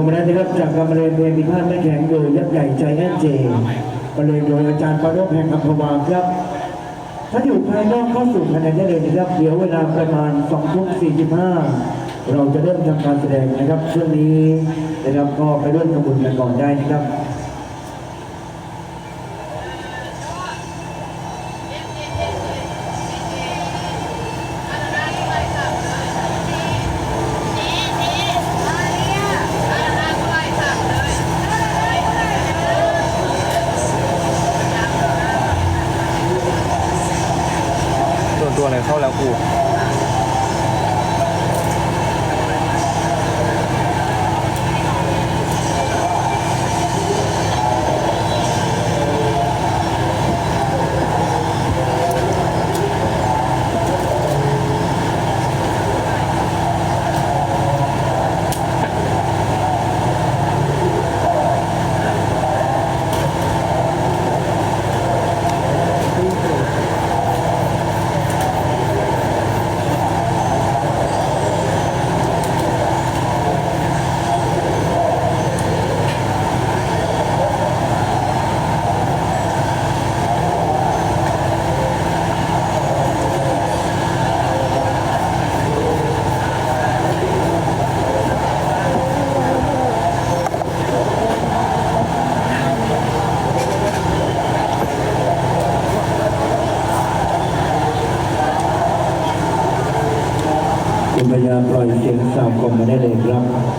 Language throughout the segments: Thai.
งมาแล้วนะครับจากการบรรเลงเพลงพิพาทไม่แข็งโดยยักษ์ใหญ่ใจแอนเจบรรเลงโดยอาจารย์ปาโนพแห่งอัมพวาครับถ้าอยู่ภายนอกเข้าสู่ภายในได้เลยนะครับเดี๋ยวเวลาประมาณ2ทุ่ม45 เราจะเริ่มทำการแสดงนะครับช่วงนี้นะครับก็ไปร่วมทำบุญกันก่อนได้นะครับ โดนตัวอะไรเข้าแล้วกู คุณพยายามปล่อยเสียง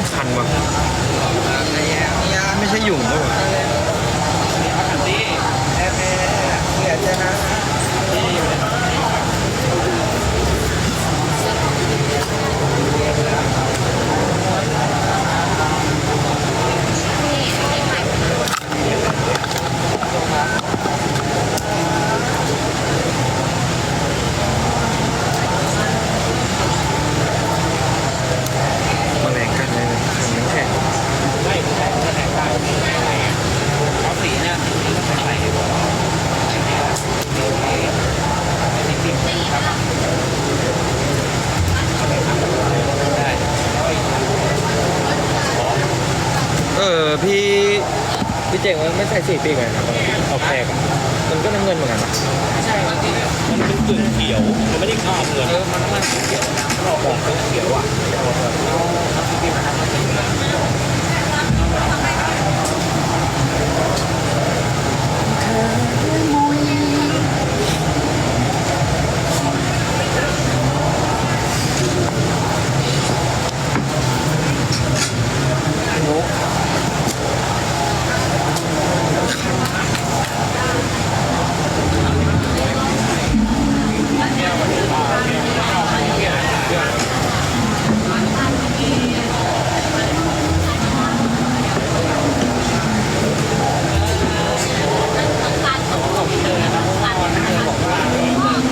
ยคันว่ะไม่ใช่หยุ่งด้วยว่ะนี่ไม่ใช้ มันแรงกันเลยนะแข็งแข็ง เออพี่พี่เจ๋งมันไม่ใส่สีปีกเลยครับเอาแพกอะมันก็น้ำเงินเหมือนกันนะใช่มันเป็นกึ่งเขียว มันไม่ได้ข้ามเงินเออมันน้ำมันเขียวนะมันออกเป็นเขียวอะ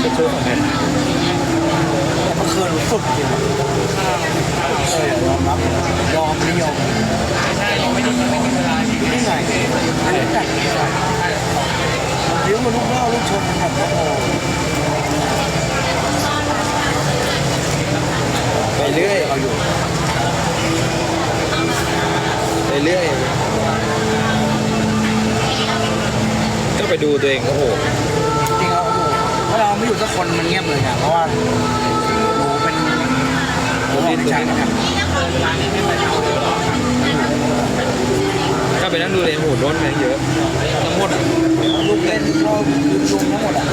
จะช่วยของแม่ เมื่อคืนสุดจริงเออยอมรับยอมนิยม ใช่เราไม่ได้ไม่มีเวลา นี่ไงอันนี้กัดเลี้ยงมาลูกล่อลูกชนมันแบบโอ้โห ไปเรื่อยเราอยู่ไปเรื่อยก็ไปดูตัวเองโอ้โหจริงๆแล้วโอ้โหถ้าเราไม่อยู่สักคนมันเงียบเลยนะเพราะว่าหนูเป็นหนูเป็นชายนะครับ ก็ไปนั่งดูเลยโอ้โหโดนแม่งเยอะทั้งหมดอะลูกเล่นก็ลุงทั้งหมดอะ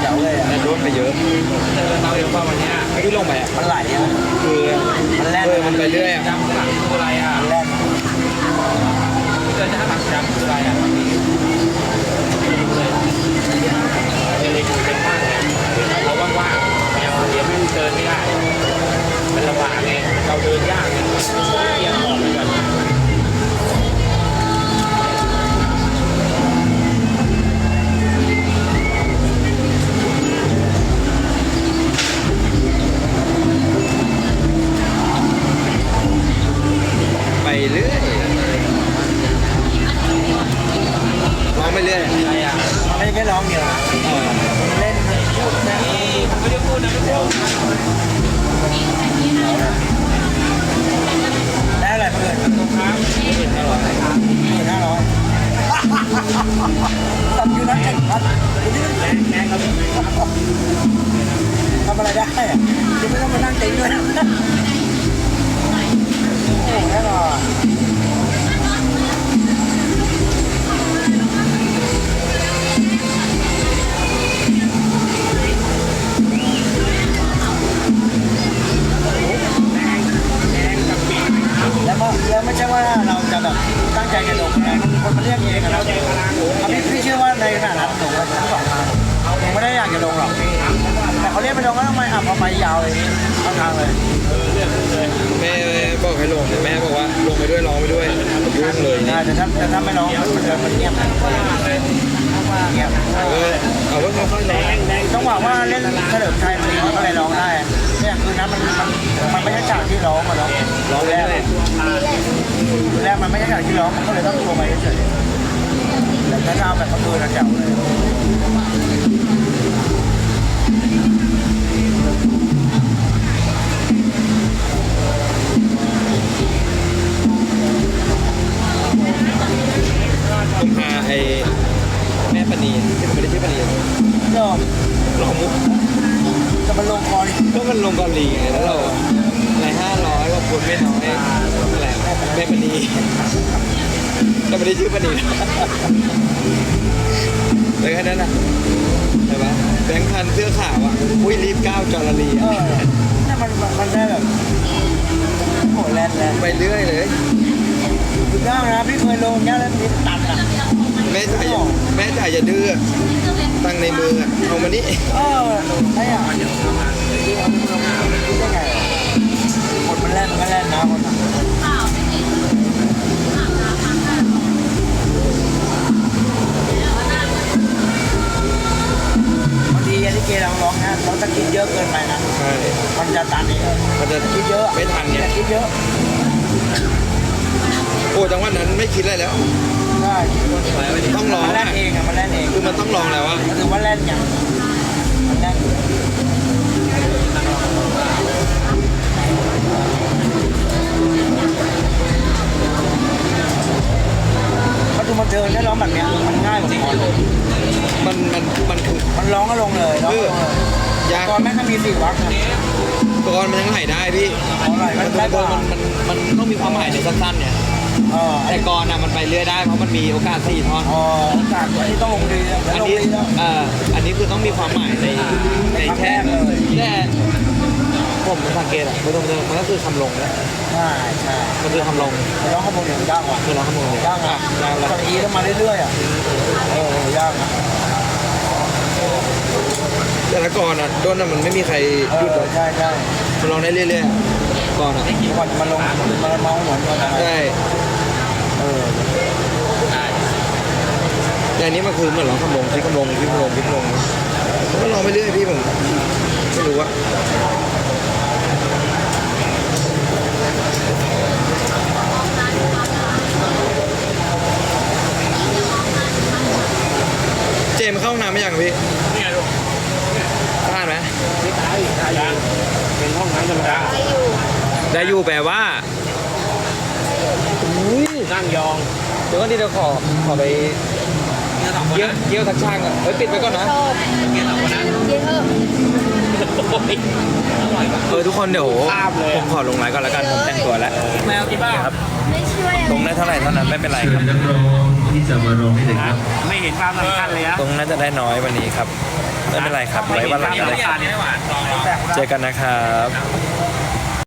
เจ๋วเลยอะแต่โดนไปเยอะเจอเราเยอะกว่าวันนี้ที่ลงไปอะมันไหลอะคือมันแล่นเออมันไปเรื่อยอะจำหลังคืออะไรอะมันแล่นเจอจะหลังจำคืออะไรอะ ทำอะไรได้อะยังไม่ต้องมานั่งเต็งด้วยโอ้โหแน่นอนแล้วก็แล้วไม่ใช่ว่าเรา แบบตั้งใจจะลงนะมันคนมาเรียกเองอะนะอันนี้พี่เชื่อว่าในขณะนั้นหนูทั้งสองทางหนูไม่ได้อยากจะลงหรอกแต่เขาเรียกไปลงก็ทำไมอะพอไปยาวเลยทั้งทางเลยแม่บอกให้ลงแม่บอกว่าลงไปด้วยร้องไปด้วยยุ่งเลยนะแต่ถ้าแต่ถ้าไม่ร้องมันจะมันเงียบเงียบเออเอาไว้ค่อยๆร้องต้องบอกว่าเล่นเฉลิมชัยมันก็เลยร้องได้ นะมันมันมันไม่ใช่ฉากที่ร้องอะเนาะร้องแรกเรื่อยแรกมันไม่ใช่ฉากที่ร้องมันก็เลยต้องโทรไปเฉยๆแต่ถ้าเอาแบบเมื่อคืนนะแจ๋วเลย เลยแค่นั้นแหละใช่ปะแบงค์พันเสื้อขาวอะอุ้ยรีบก้าวจอร์ลีเออนี่มันมันได้แบบโหแลนแลนไปเรื่อยเลยสุดยอดนะพี่เคยลงเนี้ยแล้วมีตันอะแม่จ่ายแม่จ่ายอย่าดื้อตั้งในมืออะเอามานี่ เออไอ้อะคิดได้ไง ลองแล้วอะถือว่าแล่นอย่างมันแล่นประตูมันเจอนถ้ร้องแบบเนี้ยมันง่ายจริงคอนมันมันมันคือมันร้องก็ลงเลยร้องเลยากตอนแม่งก็มีสี่วักนะอุกรณ์มันยังหายได้พี่อ๋อมันมันมันมันต้องมีความหมายในสั้นๆเนี่ย เออแต่กรน่ะมันไปเรื่อยได้เพราะมันมีโอกาสสี่ท่อนอ๋อโอกาสอันนี้ต้องลงดีแล้วอันลงนี้ดีแล้วเอ่ออันนี้คือต้องมีความหมายในในแค่แต่ผมสังเกตอะมันมันก็คือคำลงนะใช่ใช่มันคือคำลงร้องขโมยอย่างยากกว่าคือเราคำลงเนี่ยยากอะยากตแล้อวนนี้ต้องมาเรื่อยๆอะเออยากนะแต่ละกรอะต้นอะมันไม่มีใครเอหยุดอหรอกใช่ใช่มันร้องได้เรื่อยๆก่อนอะก่อนมาลงมาเมาเหมือนกันนะใช่ เออ แต่อันนี้มันคือเหมือนร้องคำลงที่คำลงที่คำลงที่คำลงมันก็ร้องไปเรื่อยพี่ผมไม่รู้ว่าเจมส์เข้าห้องน้ำไม่ยังพี่นี่ไงลูกพลาดไหมเป็นห้องน้ำธรรมดาไปอยู่ได้อยู่แปลว่าอุ้ยนั่งยอง เดี๋ยวก่อนดิเดี๋ยวขอขอไป เยี่ยวเยี่ยวทักช่างอะเฮ้ยปิดไปก่อนนะชอบเย็นเถอะเออทุกคนเดี๋ยวผมขอลงไลน์ก่อนแล้วกันผมแต่งตัวแล้วแมวกี่บ้าครับไม่ช่วยลงได้เท่าไหร่เท่านั้นไม่เป็นไรครับนักร้องที่จะมาร้องให้เด็กครับ ไม่เห็นความสำคัญเลยอะตรงน่าจะได้น้อยวันนี้ครับไม่เป็นไรครับไว้วันหลังเลยไม่หวานเจอกันนะครับ